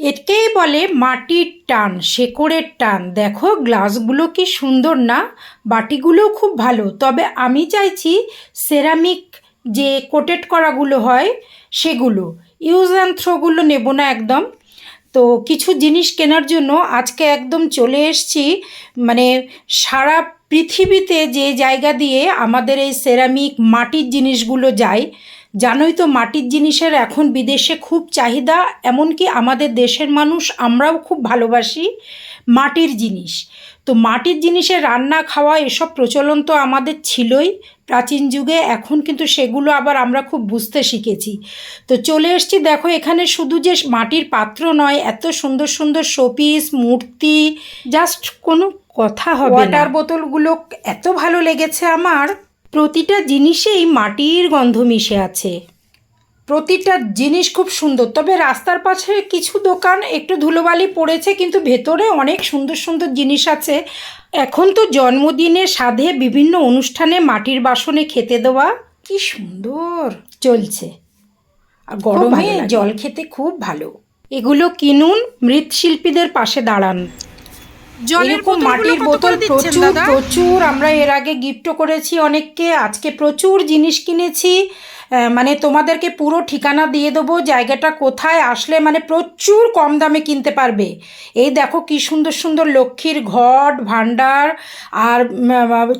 এটাকেই বলে মাটির টান, শেকড়ের টান। দেখো, গ্লাসগুলো কি সুন্দর না? বাটিগুলোও খুব ভালো। তবে আমি চাইছি সেরামিক যে কোটেড করাগুলো হয়, সেগুলো। ইউজ অ্যান্ড থ্রোগুলো নেব না একদম। তো কিছু জিনিস কেনার জন্য আজকে একদম চলে এসেছি মানে সারা পৃথিবীতে যে জায়গা দিয়ে আমাদের এই সেরামিক মাটির জিনিসগুলো যায় জানোই তো মাটির জিনিসের এখন বিদেশে খুব চাহিদা, এমনকি আমাদের দেশের মানুষ আমরাও খুব ভালোবাসি মাটির জিনিস। তো মাটির জিনিসের রান্না, খাওয়া এসব প্রচলন তো আমাদের ছিলই প্রাচীন যুগে, এখন কিন্তু সেগুলো আবার আমরা খুব বুঝতে শিখেছি। তো চলে এসছি, দেখো এখানে শুধু যে মাটির পাত্র নয়, এত সুন্দর সুন্দর শোপিস, মূর্তি, জাস্ট কোনো কথা হবে ওয়াটার বোতলগুলো এত ভালো লেগেছে আমার প্রতিটা জিনিসেই মাটির গন্ধ মিশে আছে। প্রতিটা জিনিস খুব সুন্দর। তবে রাস্তার পাশে কিছু দোকান একটু ধুলোবালি পড়েছে কিন্তু ভেতরে অনেক সুন্দর সুন্দর জিনিস আছে। এখন তো জন্মদিনে সাধে বিভিন্ন অনুষ্ঠানে মাটির বাসনে খেতে দেওয়া কি সুন্দর চলছে। আর গরমে জল খেতে খুব ভালো। এগুলো কিনুন মৃৎশিল্পীদের পাশে দাঁড়ান। এরকম মাটির বোতল প্রচুর প্রচুর। আমরা এর আগে গিফটও করেছি অনেককে। আজকে প্রচুর জিনিস কিনেছি। মানে তোমাদেরকে পুরো ঠিকানা দিয়ে দেবো, জায়গাটা কোথায় আসলে মানে প্রচুর কম দামে কিনতে পারবে। এই দেখো কি সুন্দর সুন্দর লক্ষ্মীর ঘট, ভাণ্ডার, আর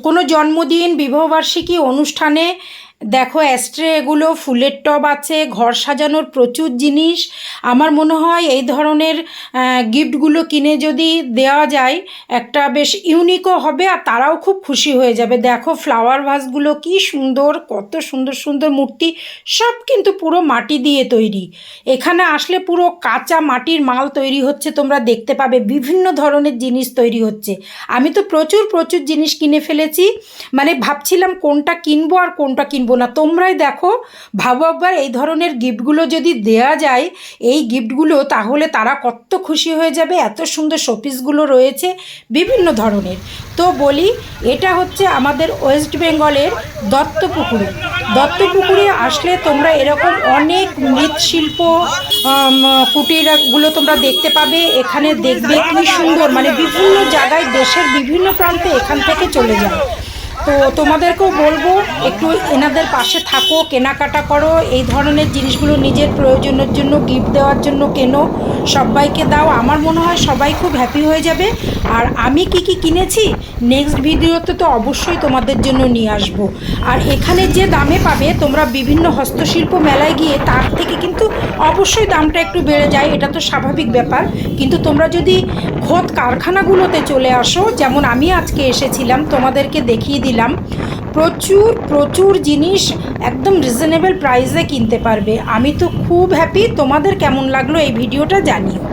কোনো জন্মদিন, বিবাহবার্ষিকী অনুষ্ঠানে দেখো অ্যাস্ট্রে এগুলো, ফুলের টব আছে, ঘর সাজানোর প্রচুর জিনিস। আমার মনে হয় এই ধরনের গিফটগুলো কিনে যদি দেওয়া যায়, একটা বেশ ইউনিকও হবে আর তারাও খুব খুশি হয়ে যাবে। দেখো ফ্লাওয়ার ভাসগুলো কি সুন্দর, কত সুন্দর সুন্দর মূর্তি সব কিন্তু পুরো মাটি দিয়ে তৈরি। এখানে আসলে পুরো কাঁচা মাটির মাল তৈরি হচ্ছে, তোমরা দেখতে পাবে বিভিন্ন ধরনের জিনিস তৈরি হচ্ছে। আমি তো প্রচুর প্রচুর জিনিস কিনে ফেলেছি। মানে ভাবছিলাম কোনটা কিনবো আর কোনটা কিনবো না। তোমরাই দেখো, ভাবো একবার এই ধরনের গিফটগুলো যদি দেয়া যায়, এই গিফটগুলো তাহলে তারা কত খুশি হয়ে যাবে, এত সুন্দর শোপিসগুলো রয়েছে, বিভিন্ন ধরনের। তো বলি, এটা হচ্ছে আমাদের ওয়েস্ট বেঙ্গলের দত্তপুকুরে। দত্তপুকুরে আসলে তোমরা এরকম অনেক মৃৎশিল্প কুটিরগুলো তোমরা দেখতে পাবে। এখানে দেখবে কি সুন্দর মানে বিভিন্ন জায়গায় দেশের বিভিন্ন প্রান্তে এখান থেকে চলে যায়। তো তোমাদেরকেও বলব, একটু এনাদের পাশে থাকো, কেনাকাটা করো, এই ধরনের জিনিসগুলো নিজের প্রয়োজনের জন্য গিফট দেওয়ার জন্য কেনো। সবাইকে দাও, আমার মনে হয় সবাই খুব হ্যাপি হয়ে যাবে। আর আমি কি কি কিনেছি নেক্সট ভিডিওতে তো অবশ্যই তোমাদের জন্য নিয়ে আসব। আর এখানে যে দামে পাবে, তোমরা বিভিন্ন হস্তশিল্প মেলায় গিয়ে তার থেকে অবশ্যই দামটা একটু বেড়ে যায়, এটা তো স্বাভাবিক ব্যাপার। কিন্তু তোমরা যদি খোদ কারখানাগুলোতে চলে আসো, যেমন আমি আজকে এসেছিলাম, তোমাদেরকে দেখিয়ে দিলাম, প্রচুর প্রচুর জিনিস একদম রিজনেবল প্রাইসে কিনতে পারবে। আমি তো খুব হ্যাপি তোমাদের কেমন লাগল এই ভিডিওটা জানিও।